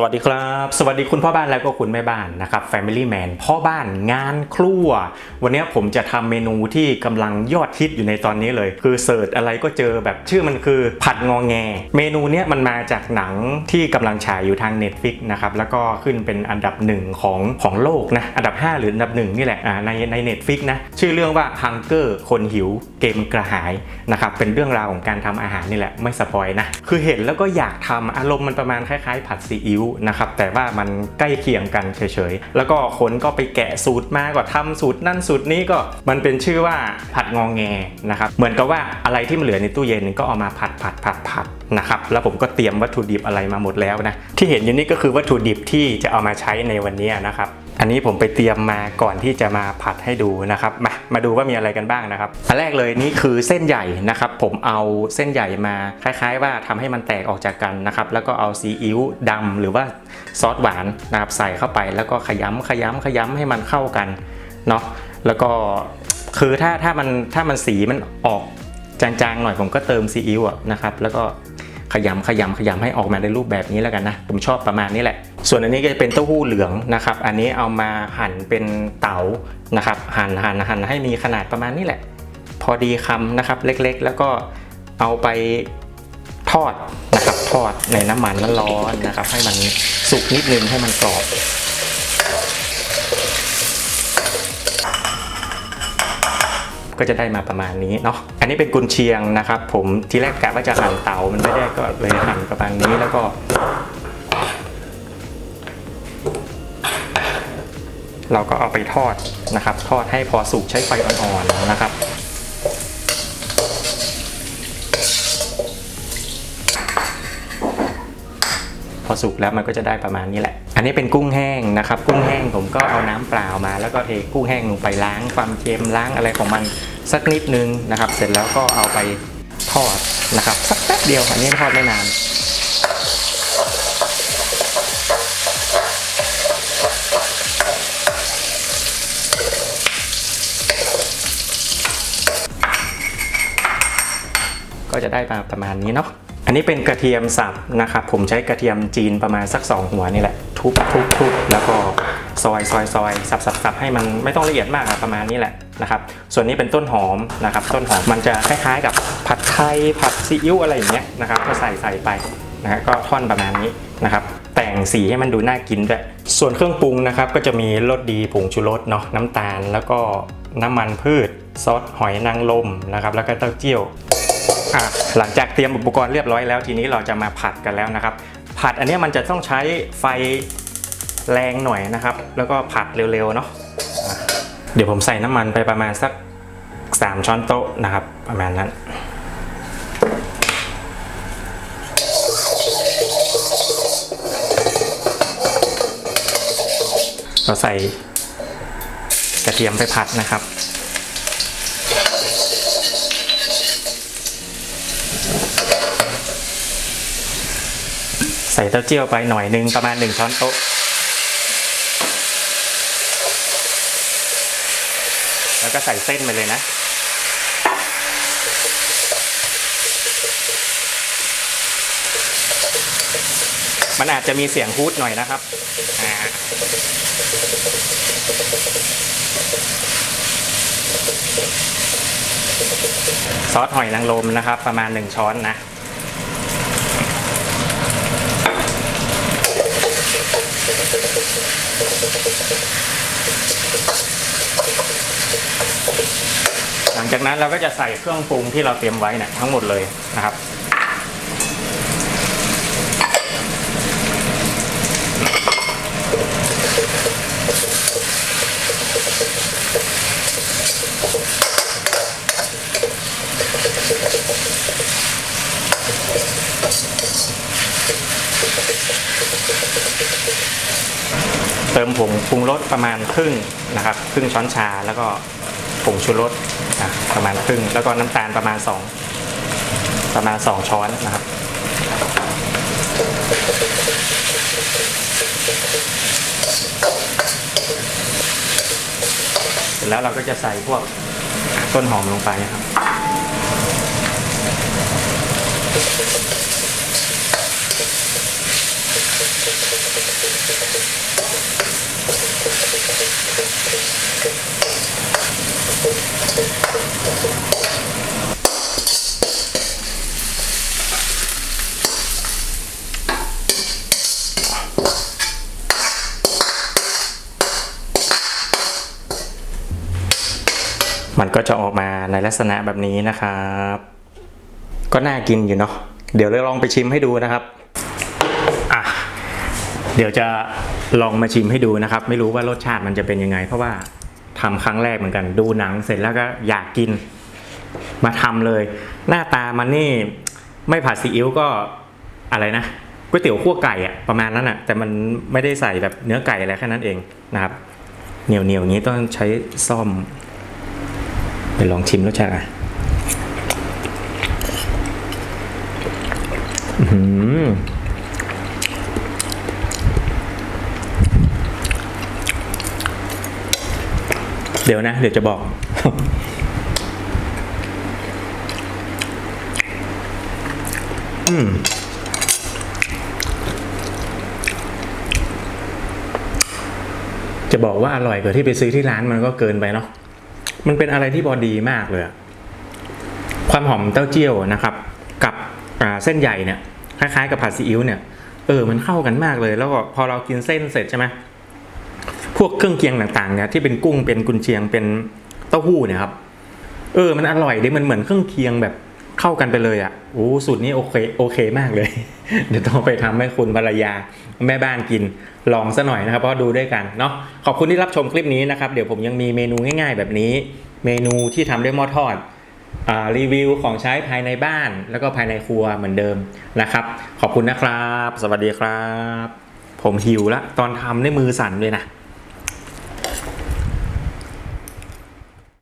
สวัสดีครับ สวัสดีคุณพ่อบ้านแล้วก็คุณแม่บ้านนะครับ Family Man พ่อบ้านงานครัว วันนี้ผมจะทำเมนูที่กำลังยอดฮิตอยู่ในตอนนี้เลย คือเสิร์ชอะไรก็เจอแบบชื่อมันคือผัดงองแง เมนูเนี้ยมันมาจากหนังที่กำลังฉายอยู่ทาง Netflix นะครับ แล้วก็ขึ้นเป็นอันดับหนึ่งของของโลกนะ อันดับ 5 หรืออันดับหนึ่งนี่แหละในใน Netflix นะ ชื่อเรื่องว่า Hunger คนหิวเกมกระหายนะครับ เป็นเรื่องราวของการทำอาหารนี่แหละ ไม่สปอยนะ คือเห็นแล้วก็อยากทำอารมณ์มันประมาณคล้ายๆ ผัดซีอิ๊วนะครับ แต่ว่ามันใกล้เคียงกันเฉยๆ แล้วก็คนก็ไปแกะสูตรมาก็ทำสูตรนั่นสูตรนี้ก็มันเป็นชื่อว่าผัดงองแงนะครับ เหมือนกับว่าอะไรที่มันเหลือในตู้เย็นก็เอามาผัดผัดผัดผัดนะครับ แล้วผมก็เตรียมวัตถุดิบอะไรมาหมดแล้วนะ ที่เห็นอยู่นี่ก็คือวัตถุดิบที่จะเอามาใช้ในวันนี้นะครับ อันนี้ผมไปเตรียมมาก่อนที่จะมาผัดให้ดูนะครับ มามาดูว่ามีอะไรกันบ้างนะครับอันแรกเลยนี่คือเส้นใหญ่นะครับ ผมเอาเส้นใหญ่มาคล้าย ๆ ว่าทำให้มันแตกออกจากกันนะครับ แล้วก็เอาซีอิ๊วดำหรือว่าซอสหวานนะครับใส่เข้าไปแล้วก็ขยำขยำขยำให้มันเข้ากันเนาะแล้วก็คือถ้าถ้ามันถ้ามันสีมันออกจางๆหน่อยผมก็เติมซีอิ๊วนะครับแล้วก็ ขยำขยำขยำให้ออกมาในรูปแบบนี้แล้วกันนะ ผมชอบประมาณนี้แหละ ส่วนอันนี้ก็จะเป็นเต้าหู้เหลืองนะครับ อันนี้เอามาหั่นเป็นเต๋านะครับ หั่นหั่นหั่นให้มีขนาดประมาณนี้แหละ พอดีคำนะครับเล็กๆ แล้วก็เอาไปทอดนะครับทอดในน้ำมันร้อนๆนะครับ ให้มันสุกนิดนึงให้มันกรอบ ก็จะได้มาประมาณนี้เนาะอันนี้เป็นกุนเชียงนะครับ ผมทีแรกกะว่าจะหั่นเตามันไม่ได้ก็เลยหั่นประมาณนี้แล้วก็เราก็เอาไปทอดนะครับ ทอดให้พอสุกใช้ไฟอ่อนๆนะครับ พอสุกแล้วมันก็จะได้ประมาณนี้แหละ อันนี้เป็นกุ้งแห้งนะครับ กุ้งแห้งผมก็เอาน้ำเปล่ามา แล้วก็เทกุ้งแห้งลงไปล้างความเค็มล้างอะไรของมันสักนิดนึงนะครับ เสร็จแล้วก็เอาไปทอดนะครับสักแป๊บเดียวอันนี้ทอดไม่นานก็จะได้มาประมาณนี้เนาะ อันนี้เป็นกระเทียมสับนะครับ ผมใช้กระเทียมจีนประมาณสัก 2 หัวนี่แหละ ทุบทุบทุบแล้วก็ซอยซอยซอยสับสับสับให้มันไม่ต้องละเอียดมากประมาณนี้แหละนะครับ ส่วนนี้เป็นต้นหอมนะครับ ต้นหอมมันจะคล้ายๆกับผัดไทยผัดซีอิ๊วอะไรอย่างเงี้ยนะครับก็ใส่ใส่ไปนะฮะก็ท่อนประมาณนี้นะครับ แต่งสีให้มันดูน่ากินด้วย ส่วนเครื่องปรุงนะครับก็จะมีรสดีผงชูรสเนาะน้ำตาล แล้วก็น้ำมันพืชซอสหอยนางรมนะครับ แล้วก็เต้าเจี้ยว หลังจากเตรียมอุปกรณ์เรียบร้อยแล้วทีนี้เราจะมาผัดกันแล้วนะครับ ผัดอันนี้มันจะต้องใช้ไฟแรงหน่อยนะครับ แล้วก็ผัดเร็วๆเนาะะเดี๋ยวผมใส่น้ำมันไปประมาณสัก 3 ช้อนโต๊ะนะครับ ประมาณนั้นเราใส่กระเทียมไปผัดนะครับ ส่เต้าเจี้ยวไปหน่อยหนึ่งประมาณ 1 ช้อนโต๊ะ แล้วก็ใส่เส้นไปเลยนะมันอาจจะมีเสียงฮูดหน่อยนะครับ ซอสหอยนางรมนะครับ ประมาณ 1 ช้อนนะ จากนั้นเราก็จะใส่เครื่องปรุงที่เราเตรียมไว้เนี่ยทั้งหมดเลยนะครับเติมผงปรุงรสประมาณครึ่งนะครับ ครึ่งช้อนชาแล้วก็ผงชูรส อะประมาณครึ่ง แล้วก็น้ำตาลประมาณ 2 ประมาณ 2 ช้อนนะครับ เสร็จแล้วเราก็จะใส่พวกต้นหอมลงไปนะครับ มันก็จะออกมาในลักษณะแบบนี้นะครับ ก็น่ากินอยู่เนาะ เดี๋ยวเราลองไปชิมให้ดูนะครับ อะ เดี๋ยวจะลองมาชิมให้ดูนะครับ ไม่รู้ว่ารสชาติมันจะเป็นยังไง เพราะว่า ทำครั้งแรกเหมือนกัน ดูหนังเสร็จแล้วก็อยากกิน มาทำเลย หน้าตามันนี่ไม่ผัดซีอิ๊วก็อะไรนะก๋วยเตี๋ยวคั่วไก่อะประมาณนั้นอะแต่มันไม่ได้ใส่แบบเนื้อไก่อะไรแค่นั้นเองนะครับเหนียวเหนียวๆอย่างนี้ต้องใช้ซ่อมไปลองชิมรสชาติอะอื้อ เดี๋ยวนะ เดี๋ยวจะบอก อืมจะบอกว่าอร่อยกว่าที่ไปซื้อที่ร้านมันก็เกินไปเนาะ มันเป็นอะไรที่พอดีมากเลยอะความหอมเต้าเจี้ยวนะครับ กับอ่าเส้นใหญ่เนี่ย คล้ายๆ กับผัดซีอิ๊วเนี่ย เออ มันเข้ากันมากเลย แล้วก็พอเรากินเส้นเสร็จใช่ไหม พวกเครื่องเคียงต่างๆเนี่ยที่เป็นกุ้งเป็นกุนเชียงเป็นเต้าหู้เนี่ยครับเออมันอร่อยดิมันเหมือนเครื่องเคียงแบบเข้ากันไปเลยอะ่ะโอ้สูตรนี้โอเคโอเคมากเลย เดี๋ยวต้องไปทำให้คุณภรรยาแม่บ้านกินลองซะหน่อยนะครับเพราะดูด้วยกันเนาะขอบคุณที่รับชมคลิปนี้นะครับเดี๋ยวผมยังมีเมนูง่าย ๆ แบบนี้ เมนูที่ทำด้วยหม้อทอดรีวิวของใช้ภายในบ้าน แล้วก็ภายในครัวเหมือนเดิมนะครับ ขอบคุณนะครับ สวัสดีครับ ผมหิวละตอนทำในมือสั่นเลยนะ